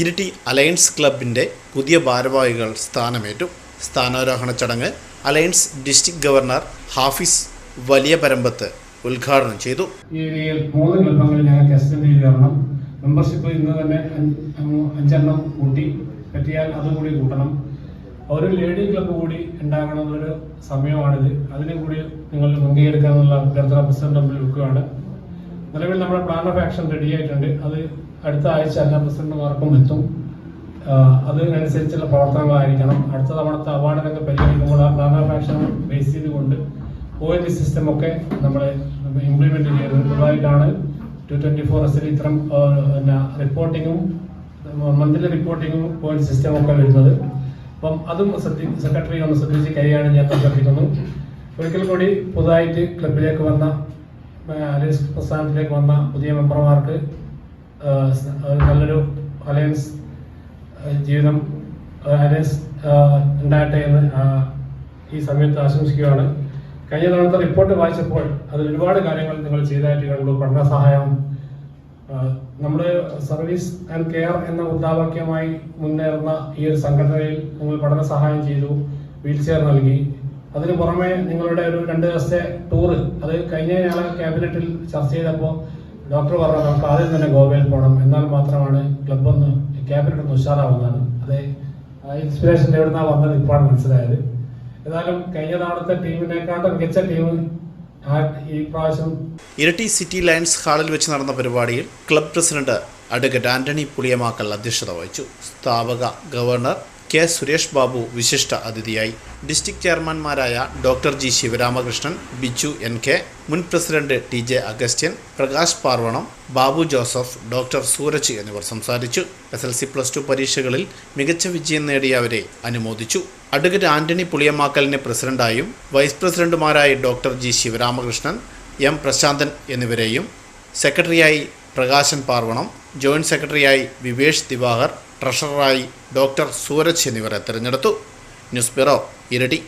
Iritty alliance ക്ലബിന്റെ പുതിയ ഭാരവാഹികൾ സ്ഥാനമേറ്റു. സ്ഥാനാരോഹണ ചടങ്ങ് അലയൻസ് ഡിസ്ട്രിക്ട് ഗവർണർ ഹാഫിസ് വലിയ പരമ്പത്ത് ഉദ്ഘാടനം ചെയ്തു. മെമ്പർഷിപ്പ് ഇന്ന് തന്നെ അഞ്ചെണ്ണം കൂട്ടി പറ്റിയാൽ അതും കൂടി കൂട്ടണം. ഒരു ലേഡി ക്ലബ്ബ് കൂടി ഉണ്ടാകണമെന്നൊരു സമയമാണിത്. അതിനും കൂടി നിങ്ങൾ മുൻകൈയെടുക്കാനുള്ള അഭ്യർത്ഥന പ്രസിഡന്റ് മുമ്പിൽ വെക്കുകയാണ് നിലവിൽ നമ്മുടെ പ്ലാൻ ഓഫ് ആക്ഷൻ റെഡി ആയിട്ടുണ്ട്. അത് അടുത്ത ആഴ്ച എല്ലാ പ്രസിഡന്റുമാർക്കും എത്തും. അതിനനുസരിച്ചുള്ള പ്രവർത്തനങ്ങളായിരിക്കണം. അടുത്ത തവണത്തെ അവാർഡിനൊക്കെ പരിഗണിക്കുമ്പോൾ ആ ഓഫ് ബേസ് ചെയ്തുകൊണ്ട് ഒ എൻ സിസ്റ്റം ഒക്കെ നമ്മൾ ഇംപ്ലിമെന്റ് ചെയ്യുന്നത് പൊതുവായിട്ടാണ് ടു ട്വന്റി ഫോർ എസിൽ ഇത്തരം പിന്നെ റിപ്പോർട്ടിങ്ങും മന്ത്ലി റിപ്പോർട്ടിങ്ങും പോയിന്റ് സിസ്റ്റം ഒക്കെ വരുന്നത്. അപ്പം അതും ശ്രദ്ധി സെക്രട്ടറി ഒന്ന് ശ്രദ്ധിച്ച് കൈയാണ് ഞാൻ അഭ്യർത്ഥിക്കുന്നു. ഒരിക്കൽ കൂടി പുതുതായിട്ട് ക്ലബിലേക്ക് വന്ന അലയൻസ് പ്രസ്ഥാനത്തിലേക്ക് വന്ന പുതിയ മെമ്പർമാർക്ക് നല്ലൊരു അലയൻസ് ജീവിതം അലയൻസ് ഉണ്ടാകട്ടെ എന്ന് ഈ സമയത്ത് ആശംസിക്കുകയാണ്. കഴിഞ്ഞ തവണത്തെ റിപ്പോർട്ട് വായിച്ചപ്പോൾ അതിൽ ഒരുപാട് കാര്യങ്ങൾ നിങ്ങൾ ചെയ്തതായിട്ട് കണ്ടു. പഠന സഹായം നമ്മുടെ സർവീസ് ആൻഡ് കെയർ എന്ന മുദ്രാവാക്യമായി മുന്നേറുന്ന ഈ ഒരു സംഘടനയിൽ നിങ്ങൾ പഠന സഹായം ചെയ്തു വീൽ ചെയർ നൽകി. അതിന് പുറമെ നിങ്ങളുടെ ഒരു രണ്ട് ദിവസത്തെ ടൂറ് അത് കഴിഞ്ഞ ഞങ്ങൾ ക്യാബിനറ്റിൽ ചർച്ച ചെയ്തപ്പോൾ ഡോക്ടർ പറഞ്ഞു നമുക്ക് ആദ്യം തന്നെ ഗോവയിൽ പോകണം. എന്നാൽ മാത്രമാണ് ക്ലബ് ഒന്ന് ക്യാബിനറ്റ് ഒന്ന് ഉഷാറാവുന്നതാണ്. അത് ഇൻസ്പിറേഷൻ എവിടുന്നാ വന്നത് ഇപ്പോഴാണ് മനസ്സിലായത്. എന്നാലും കഴിഞ്ഞ തവണത്തെ ടീമിനെക്കാട്ടും മികച്ച ടീം ഈ പ്രാവശ്യം ഇരട്ടി സിറ്റി ലയൺസ് ഹാളിൽ വെച്ച് നടന്ന പരിപാടിയിൽ club president advocate Antony Puliyamakkal അധ്യക്ഷത വഹിച്ചു. സ്ഥാപക ഗവർണർ കെ സുരേഷ് ബാബു വിശിഷ്ട അതിഥിയായി. District ചെയർമാൻമാരായ doctor G Sivaramakrishnan Bichu N K മുൻ president T J Augustine Prakash Parvanam Babu Joseph doctor Sooraj എന്നിവർ സംസാരിച്ചു. S L C plus two പരീക്ഷകളിൽ മികച്ച വിജയം നേടിയവരെ അനുമോദിച്ചു. അഡ്വക്കേറ്റ് ആന്റണി പുളിയമാക്കലിനെ പ്രസിഡന്റായും vice പ്രസിഡന്റുമാരായി doctor G Sivaramakrishnan M Prasanthan എന്നിവരെയും സെക്രട്ടറിയായി പ്രകാശൻ പാർവണം ജോയിന്റ് സെക്രട്ടറിയായി വിവേഷ് ദിവാകർ ട്രഷററായി ഡോക്ടർ സൂരജ് എന്നിവരെ തിരഞ്ഞെടുത്തു. ന്യൂസ് ബ്യൂറോ ഇരട്ടി.